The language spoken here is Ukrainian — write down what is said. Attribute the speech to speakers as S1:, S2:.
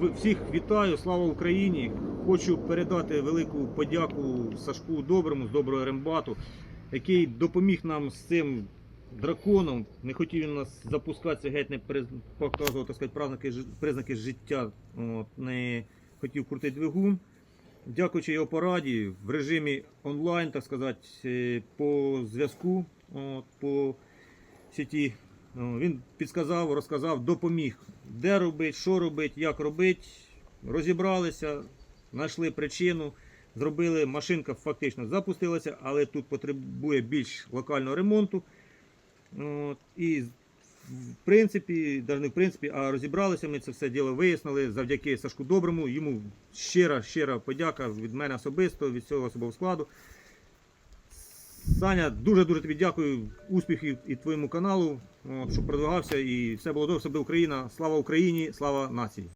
S1: Всіх вітаю, слава Україні! Хочу передати велику подяку Сашку Доброму з Доброго Рембату, який допоміг нам з цим драконом. Не хотів він нас запускатися, геть не показував так сказати, признаки, признаки життя. От, не хотів крутити двигун. Дякуючи його пораді в режимі онлайн, так сказати, е, по зв'язку, по сіті. О, Він підказав, розказав, допоміг, де робити, що робити, як робити. Розібралися, знайшли причину, зробили. Машинка фактично запустилася, але тут потребує більш локального ремонту. І в принципі, навіть не в принципі, а розібралися ми це все діло вияснили завдяки Сашку Доброму. Йому щира, щира подяка від мене особисто, від цього особового складу. Саня, дуже-дуже тобі дякую. Успіхів і твоєму каналу, щоб продвигався і все було добре, все буде Україна. Слава Україні, слава нації.